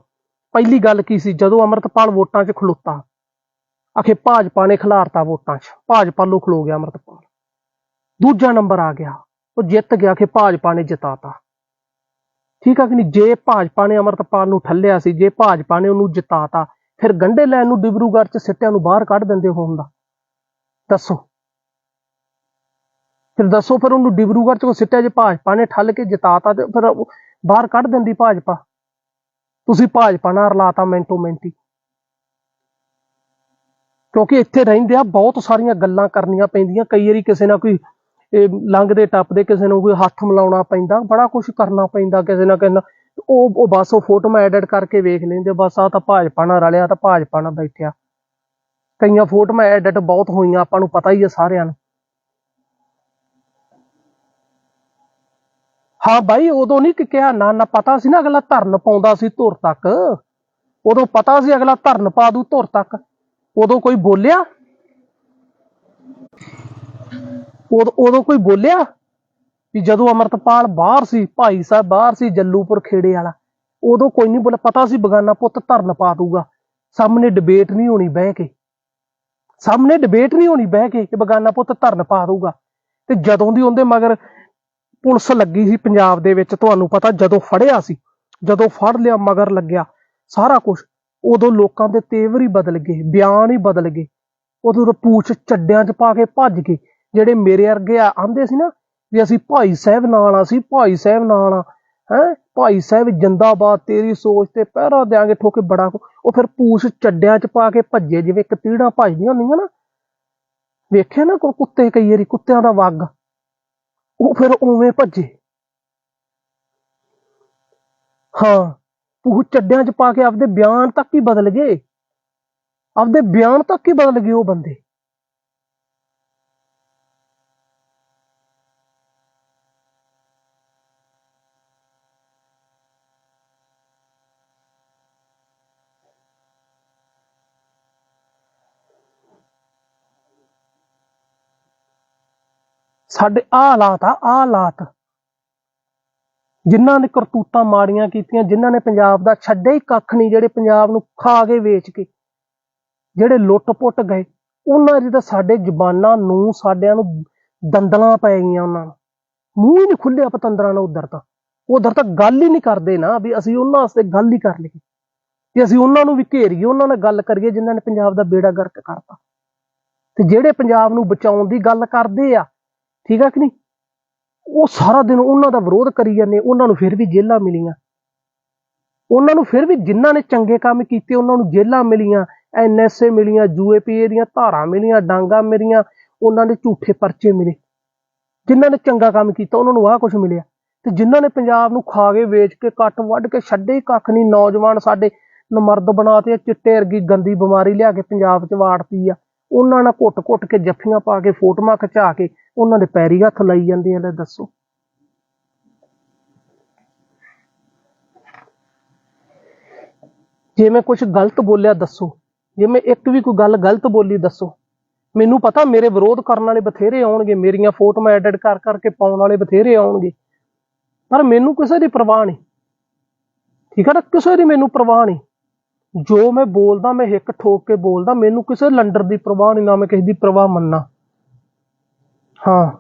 ਪਹਿਲੀ ਗੱਲ ਕੀ ਸੀ, ਜਦੋਂ ਅਮਰਤਪਾਲ ਵੋਟਾਂ 'ਚ ਖਲੋਤਾ। ਆਖੇ ਭਾਜਪਾ ਨੇ ਖਿਲਾਰਤਾ ਵੋਟਾਂ 'ਚ, ਭਾਜਪਾ ਨੂੰ ਖਲੋ ਗਿਆ ਅਮਰਤਪਾਲ। ਦੂਜਾ ਨੰਬਰ ਆ ਗਿਆ, ਉਹ ਜਿੱਤ ਗਿਆ ਕਿ ਭਾਜਪਾ ਨੇ ਜਿਤਾਤਾ। ਠੀਕ ਆ ਕਿ ਨਹੀਂ? ਜੇ ਭਾਜਪਾ ਨੇ ਅਮਰਤਪਾਲ ਨੂੰ ਠੱਲਿਆ ਸੀ, ਜੇ ਭਾਜਪਾ ਨੇ ਉਹਨੂੰ ਜਿਤਾਤਾ, ਫਿਰ ਗੰਢੇ ਲੈਣ ਨੂੰ ਡਿਬਰੂਗੜ੍ਹ 'ਚ ਸਿੱਟਿਆਂ ਨੂੰ ਬਾਹਰ ਕੱਢ ਦਿੰਦੇ ਹੋ ਹੁੰਦਾ ਦੱਸੋ। ਫਿਰ ਦੱਸੋ, ਫਿਰ ਉਹਨੂੰ ਡਿਬਰੂਗੜ੍ਹ 'ਚ ਸਿੱਟਿਆ, ਜੇ ਭਾਜਪਾ ਨੇ ਠੱਲ ਕੇ ਜਿਤਾਤਾ ਤੇ ਫਿਰ ਬਾਹਰ ਕੱਢ ਦਿੰਦੀ ਭਾਜਪਾ। ਤੁਸੀਂ ਭਾਜਪਾ ਨਾਲ ਰਲਾਤਾ ਮਿੰਟੋ ਮਿੰਟੀ ਕਿਉਂਕਿ ਇੱਥੇ ਰਹਿੰਦੇ ਆ ਬਹੁਤ ਸਾਰੀਆਂ ਗੱਲਾਂ ਕਰਨੀਆਂ ਪੈਂਦੀਆਂ, ਕਈ ਵਾਰੀ ਕਿਸੇ ਨਾਲ ਕੋਈ ਇਹ ਲੰਘਦੇ ਟੱਪਦੇ ਕਿਸੇ ਨੂੰ ਕੋਈ ਹੱਥ ਮਿਲਾਉਣਾ ਪੈਂਦਾ, ਬੜਾ ਕੁਝ ਕਰਨਾ ਪੈਂਦਾ ਕਿਸੇ ਨਾਲ। ਕਹਿੰਦਾ ਉਹ ਉਹ ਬਸ ਉਹ ਫੋਟੋ ਮੈਂ ਐਡਿਟ ਕਰਕੇ ਵੇਖ ਲੈਂਦੇ, ਬਸ ਆ ਤਾਂ ਭਾਜਪਾ ਨਾਲ ਰਲਿਆ ਤਾਂ ਭਾਜਪਾ ਨਾਲ ਬੈਠਿਆ। ਕਈਆਂ ਫੋਟੋ ਮੈਂ ਐਡਿਟ ਬਹੁਤ ਹੋਈਆਂ, ਆਪਾਂ ਨੂੰ ਪਤਾ ਹੀ ਹੈ ਸਾਰਿਆਂ ਨੂੰ। ਹਾਂ ਬਾਈ, ਉਦੋਂ ਨਹੀਂ ਕਿ ਕਿਹਾ, ਨਾ ਨਾ ਪਤਾ ਸੀ ਨਾ ਅਗਲਾ ਧਰਨ ਪਾਉਂਦਾ ਸੀ ਧੁਰ ਤੱਕ। ਉਦੋਂ ਪਤਾ ਸੀ ਅਗਲਾ ਧਰਨ ਪਾ ਦੂ ਧੁਰ ਤੱਕ। ਉਦੋਂ ਕੋਈ ਬੋਲਿਆ? ਉਦੋਂ ਉਦੋਂ ਕੋਈ ਬੋਲਿਆ ਵੀ ਜਦੋਂ ਅਮਰਤਪਾਲ ਬਾਹਰ ਸੀ, ਭਾਈ ਸਾਹਿਬ ਬਾਹਰ ਸੀ, ਜੱਲੂਪੁਰ ਖੇੜੇ ਵਾਲਾ, ਉਦੋਂ ਕੋਈ ਨਹੀਂ ਬੋਲਿਆ, ਪਤਾ ਸੀ ਬਗਾਨਾ ਪੁੱਤ ਧਰਨ ਪਾ ਦੂਗਾ, ਸਾਹਮਣੇ ਡਿਬੇਟ ਨਹੀਂ ਹੋਣੀ ਬਹਿ ਕੇ। ਸਾਹਮਣੇ ਡਿਬੇਟ ਨਹੀਂ ਹੋਣੀ ਬਹਿ ਕੇ ਕਿ ਬਗਾਨਾ ਪੁੱਤ ਧਰਨ ਪਾ ਦੂਗਾ। ਤੇ ਜਦੋਂ ਦੀ ਉਹਦੇ ਮਗਰ ਪੁਲਿਸ ਲੱਗੀ ਸੀ ਪੰਜਾਬ ਦੇ ਵਿੱਚ, ਤੁਹਾਨੂੰ ਪਤਾ ਜਦੋਂ ਫੜਿਆ ਸੀ, ਜਦੋਂ ਫੜ ਲਿਆ, ਮਗਰ ਲੱਗਿਆ ਸਾਰਾ ਕੁਝ ਉਦੋਂ ਲੋਕਾਂ ਦੇ ਤੇਵਰ ਹੀ ਬਦਲ ਗਏ, ਬਿਆਨ ਹੀ ਬਦਲ ਗਏ। ਉਦੋਂ ਤਾਂ ਪੂਛ ਚੱਡਿਆਂ 'ਚ ਪਾ ਕੇ ਭੱਜ ਗਏ। ਜਿਹੜੇ ਮੇਰੇ ਵਰਗੇ ਆ, ਆਂਦੇ ਸੀ ਨਾ ਵੀ ਅਸੀਂ ਭਾਈ ਸਾਹਿਬ ਨਾਲ ਆ, ਅਸੀਂ ਭਾਈ ਸਾਹਿਬ ਨਾਲ ਆ, ਹੈ? ਭਾਈ ਸਾਹਿਬ ਜਿੰਦਾਬਾਦ, ਤੇਰੀ ਸੋਚ ਤੇ ਪਹਿਰਾ ਦਿਆਂਗੇ, ਠੋਕੇ ਬੜਾ ਉਹ ਫਿਰ ਪੂਛ ਚੱਡਿਆਂ 'ਚ ਪਾ ਕੇ ਭੱਜੇ, ਜਿਵੇਂ ਇੱਕ ਤੀੜਾਂ ਭੱਜਦੀਆਂ ਹੁੰਦੀਆਂ ਨਾ। ਵੇਖਿਆ ਨਾ ਕੋਈ ਕੁੱਤੇ ਕਈ ਵਾਰੀ, ਕੁੱਤਿਆਂ ਦਾ ਵੱਗ। ਉਹ ਫਿਰ ਉਵੇਂ ਭੱਜੇ। ਹਾਂ ਉਹ ਚੱਡਿਆਂ 'ਚ ਪਾ ਕੇ ਆਪਦੇ ਬਿਆਨ ਤੱਕ ਹੀ ਬਦਲ ਗਏ। ਆਪਦੇ ਬਿਆਨ ਤੱਕ ਹੀ ਬਦਲ ਗਏ ਉਹ ਬੰਦੇ। ਸਾਡੇ ਆ ਹਾਲਾਤ ਆ ਆ ਹਾਲਾਤ। ਜਿਨ੍ਹਾਂ ਨੇ ਕਰਤੂਤਾਂ ਮਾੜੀਆਂ ਕੀਤੀਆਂ, ਜਿਨ੍ਹਾਂ ਨੇ ਪੰਜਾਬ ਦਾ ਛੱਡੇ ਹੀ ਕੱਖ ਨਹੀਂ, ਜਿਹੜੇ ਪੰਜਾਬ ਨੂੰ ਖਾ ਕੇ ਵੇਚ ਕੇ, ਜਿਹੜੇ ਲੁੱਟ-ਪੁੱਟ ਗਏ, ਉਹਨਾਂ ਦੀ ਤਾਂ ਸਾਡੇ ਜ਼ਬਾਨਾਂ ਨੂੰ, ਸਾਡਿਆਂ ਨੂੰ ਦੰਦਲਾਂ ਪੈ ਗਈਆਂ ਉਹਨਾਂ ਨੂੰ। ਮੂੰਹ ਹੀ ਨਹੀਂ ਖੁੱਲਿਆ ਪਤੰਦਰਾਂ ਨਾਲ ਉਧਰ ਤਾਂ। ਉਧਰ ਤਾਂ ਗੱਲ ਹੀ ਨਹੀਂ ਕਰਦੇ ਨਾ ਵੀ ਅਸੀਂ ਉਹਨਾਂ ਵਾਸਤੇ ਗੱਲ ਹੀ ਕਰ ਲਈਏ। ਤੇ ਅਸੀਂ ਉਹਨਾਂ ਨੂੰ ਵੀ ਘੇਰੀਏ, ਉਹਨਾਂ ਨਾਲ ਗੱਲ ਕਰੀਏ, ਜਿਨ੍ਹਾਂ ਨੇ ਪੰਜਾਬ ਦਾ ਬੇੜਾ ਗਰਕ ਕਰਤਾ। ਤੇ ਜਿਹੜੇ ਪੰਜਾਬ ਨੂੰ ਬਚਾਉਣ ਦੀ ਗੱਲ ਕਰਦੇ ਆ ਠੀਕ ਆ ਕਿ ਨਹੀਂ? ਉਹ ਸਾਰਾ ਦਿਨ ਉਹਨਾਂ ਦਾ ਵਿਰੋਧ ਕਰੀ ਜਾਂਦੇ ਉਹਨਾਂ ਨੂੰ ਫਿਰ ਵੀ ਜੇਲਾਂ ਮਿਲੀਆਂ। ਉਹਨਾਂ ਨੂੰ ਫਿਰ ਵੀ ਜਿਨ੍ਹਾਂ ਨੇ ਚੰਗੇ ਕੰਮ ਕੀਤੇ ਉਹਨਾਂ ਨੂੰ ਜੇਲਾਂ ਮਿਲੀਆਂ। ਐਨਐਸਏ ਮਿਲੀਆਂ ਯੂਏਪੀਏ ਦੀਆਂ ਧਾਰਾਂ ਮਿਲੀਆਂ ਡਾਂਗਾ ਮਿਲੀਆਂ ਉਹਨਾਂ ਦੇ ਝੂਠੇ ਪਰਚੇ ਮਿਲੇ। ਜਿਨ੍ਹਾਂ ਨੇ ਚੰਗਾ ਕੰਮ ਕੀਤਾ ਉਹਨਾਂ ਨੂੰ ਆਹ ਕੁਝ ਮਿਲਿਆ। ਤੇ ਜਿਨ੍ਹਾਂ ਨੇ ਪੰਜਾਬ ਨੂੰ ਖਾ ਕੇ ਵੇਚ ਕੇ ਕੱਟ ਵੱਢ ਕੇ ਛੱਡੇ ਹੀ ਕੱਖ ਨਹੀਂ ਨੌਜਵਾਨ ਸਾਡੇ ਨਮਰਦ ਬਣਾਤੇ ਆ, ਚਿੱਟੇ ਵਰਗੀ ਗੰਦੀ ਬਿਮਾਰੀ ਲਿਆ ਕੇ ਪੰਜਾਬ 'ਚ ਵਾੜਤੀ ਆ। ਉਹਨਾਂ ਨਾਲ ਘੁੱਟ-ਘੁੱਟ ਕੇ ਜੱਫੀਆਂ ਪਾ ਕੇ, ਫੋਟੋਆਂ ਖਿਚਾ ਕੇ ਉਹਨਾਂ ਦੇ ਪੈਰੀ ਹੱਥ ਲਾਈ ਜਾਂਦੇ ਆ, ਲੈ ਦੱਸੋ। ਜੇ ਮੈਂ ਕੁਝ ਗਲਤ ਬੋਲਿਆ, ਦੱਸੋ। ਜੇ ਮੈਂ ਇੱਕ ਵੀ ਕੋਈ ਗੱਲ ਗਲਤ ਬੋਲੀ, ਦੱਸੋ। ਮੈਨੂੰ ਪਤਾ ਮੇਰੇ ਵਿਰੋਧ ਕਰਨ ਵਾਲੇ ਬਥੇਰੇ ਆਉਣਗੇ, ਮੇਰੀਆਂ ਫੋਟੋਆਂ ਐਡਿਟ ਕਰ, ਕਰਕੇ ਪਾਉਣ ਵਾਲੇ ਬਥੇਰੇ ਆਉਣਗੇ। ਪਰ ਮੈਨੂੰ ਕਿਸੇ ਦੀ ਪਰਵਾਹ ਨਹੀਂ। ਠੀਕ ਹੈ ਨਾ? ਕਿਸੇ ਦੀ ਮੈਨੂੰ ਪਰਵਾਹ ਨਹੀਂ। ਜੋ ਮੈਂ ਬੋਲਦਾ, ਮੈਂ ਹਿੱਕ ਠੋਕ ਕੇ ਬੋਲਦਾ, ਮੈਨੂੰ ਕਿਸੇ ਲੰਡਰ ਦੀ ਪਰਵਾਹ ਨਹੀਂ, ਨਾ ਮੈਂ ਕਿਸੇ ਦੀ ਪਰਵਾਹ ਮੰਨਣਾ ਹਾਂ।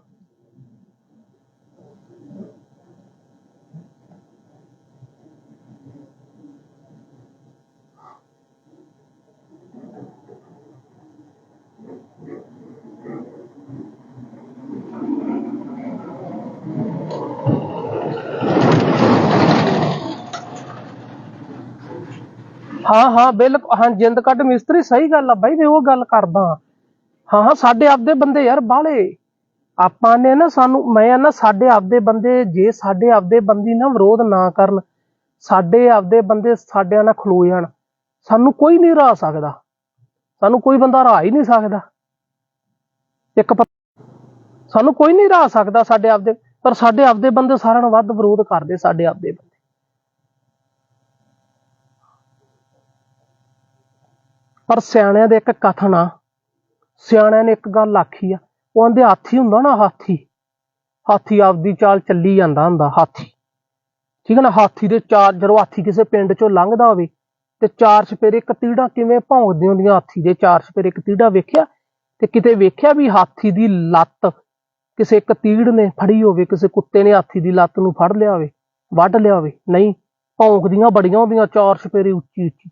ਹਾਂ ਹਾਂ ਬਿਲਕੁਲ ਹਾਂ, ਜਿੰਦ ਕੱਢ ਮਿਸਤਰੀ, ਸਹੀ ਗੱਲ ਆ ਬਾਈ, ਮੈਂ ਉਹ ਗੱਲ ਕਰਦਾ। ਹਾਂ ਹਾਂ, ਸਾਡੇ ਆਪਦੇ ਬੰਦੇ ਯਾਰ ਬਾਹਲੇ। ਆਪਾਂ ਨੇ ਨਾ ਸਾਨੂੰ, ਮੈਂ ਨਾ ਸਾਡੇ ਆਪਦੇ ਬੰਦੇ, ਜੇ ਸਾਡੇ ਆਪਦੇ ਬੰਦੀ ਨਾ ਵਿਰੋਧ ਨਾ ਕਰਨ, ਸਾਡੇ ਆਪਦੇ ਬੰਦੇ ਸਾਡਿਆਂ ਨਾਲ ਖਲੋ ਜਾਣ, ਸਾਨੂੰ ਕੋਈ ਨਹੀਂ ਹਰਾ ਸਕਦਾ। ਸਾਨੂੰ ਕੋਈ ਬੰਦਾ ਹਰਾ ਹੀ ਨਹੀਂ ਸਕਦਾ। ਇੱਕ ਸਾਨੂੰ ਕੋਈ ਨਹੀਂ ਹਰਾ ਸਕਦਾ ਸਾਡੇ ਆਪਦੇ, ਪਰ ਸਾਡੇ ਆਪਦੇ ਬੰਦੇ ਸਾਰਿਆਂ ਨੂੰ ਵੱਧ ਵਿਰੋਧ ਕਰਦੇ ਸਾਡੇ ਆਪਦੇ ਪਰ ਸਿਆਣਿਆਂ ਦੇ ਇੱਕ ਕਥਨ ਆ। ਸਿਆਣਿਆਂ ਨੇ ਇੱਕ ਗੱਲ ਆਖੀ ਆ। ਉਹ ਆਂਦੇ, ਹਾਥੀ ਹੁੰਦਾ ਨਾ ਹਾਥੀ? ਹਾਥੀ ਆਪਦੀ ਚਾਲ ਚੱਲੀ ਜਾਂਦਾ ਹੁੰਦਾ, ਹਾਥੀ। ਠੀਕ ਹੈ ਨਾ, ਹਾਥੀ ਦੇ ਚਾਰ, ਜਦੋਂ ਹਾਥੀ ਕਿਸੇ ਪਿੰਡ ਚੋਂ ਲੰਘਦਾ ਹੋਵੇ, ਤੇ ਚਾਰ ਚਪੇਰੇ ਕਤੀੜਾ ਕਿਵੇਂ ਭੌਂਕਦੀਆਂ ਹੁੰਦੀਆਂ ਹਾਥੀ ਦੇ? ਚਾਰ ਚਪੇਰੇ ਕਤੀੜਾ ਵੇਖਿਆ? ਤੇ ਕਿਤੇ ਵੇਖਿਆ ਵੀ ਹਾਥੀ ਦੀ ਲੱਤ ਕਿਸੇ ਕਤੀੜ ਨੇ ਫੜੀ ਹੋਵੇ, ਕਿਸੇ ਕੁੱਤੇ ਨੇ ਹਾਥੀ ਦੀ ਲੱਤ ਨੂੰ ਫੜ ਲਿਆ ਹੋਵੇ, ਵੱਢ ਲਿਆ ਹੋਵੇ? ਨਹੀਂ, ਭੌਂਕਦੀਆਂ ਬੜੀਆਂ ਹੁੰਦੀਆਂ, ਚਾਰ ਛਪੇਰੇ ਉੱਚੀ ਉੱਚੀ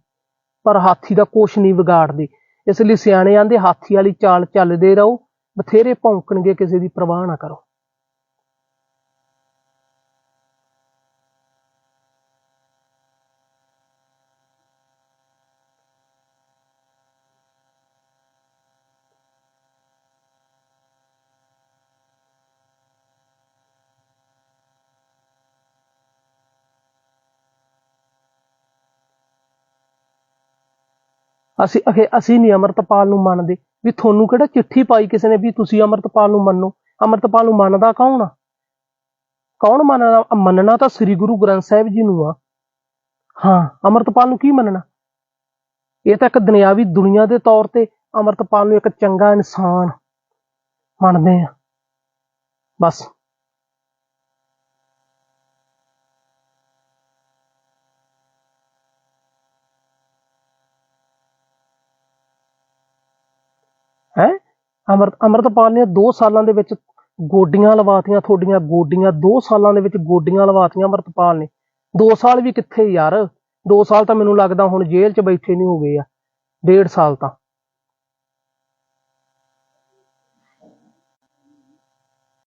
ਪਰ ਹਾਥੀ ਦਾ ਕੁਛ ਨਹੀਂ ਵਿਗਾੜਦੇ। ਇਸ ਲਈ ਸਿਆਣੇ ਆਂਦੇ ਹਾਥੀ ਵਾਲੀ ਚਾਲ ਚੱਲਦੇ ਰਹੋ, ਬਥੇਰੇ ਭੌਂਕਣਗੇ, ਕਿਸੇ ਦੀ ਪਰਵਾਹ ਨਾ ਕਰੋ। ਅਸੀਂ ਅਖੇ ਅਸੀਂ ਨਹੀਂ ਅਮਰਤਪਾਲ ਨੂੰ ਮੰਨਦੇ ਵੀ ਤੁਹਾਨੂੰ ਕਿਹੜਾ ਚਿੱਠੀ ਪਾਈ ਕਿਸੇ ਨੇ ਵੀ ਤੁਸੀਂ ਅਮਰਤਪਾਲ ਨੂੰ ਮੰਨੋ। ਅਮਰਤਪਾਲ ਨੂੰ ਮੰਨਦਾ ਕੌਣ ਆ? ਕੌਣ ਮੰਨਣਾ ਮੰਨਣਾ ਤਾਂ ਸ੍ਰੀ ਗੁਰੂ ਗ੍ਰੰਥ ਸਾਹਿਬ ਜੀ ਨੂੰ ਆ। ਹਾਂ, ਅਮਰਤਪਾਲ ਨੂੰ ਕੀ ਮੰਨਣਾ? ਇਹ ਤਾਂ ਇੱਕ ਦੁਨਿਆਵੀ ਦੁਨੀਆ ਦੇ ਤੌਰ ਤੇ ਅਮਰਤਪਾਲ ਨੂੰ ਇੱਕ ਚੰਗਾ ਇਨਸਾਨ ਮੰਨਦੇ ਆ। ਬਸ ਹੈ ਅਮਰ ਅਮਰਤਪਾਲ ਨੇ 2 ਸਾਲਾਂ ਦੇ ਵਿੱਚ ਗੋਡੀਆਂ ਲਵਾਤੀਆਂ, ਤੁਹਾਡੀਆਂ ਗੋਡੀਆਂ 2 ਸਾਲਾਂ ਦੇ ਵਿੱਚ ਗੋਡੀਆਂ ਲਵਾਤੀਆਂ ਅਮਰਤਪਾਲ ਨੇ। 2 ਸਾਲ ਵੀ ਕਿੱਥੇ ਯਾਰ? 2 ਸਾਲ ਤਾਂ ਮੈਨੂੰ ਲੱਗਦਾ ਹੁਣ ਜੇਲ੍ਹ 'ਚ ਬੈਠੇ ਨਹੀਂ ਹੋ ਗਏ ਆ। ਡੇਢ ਸਾਲ ਤਾਂ।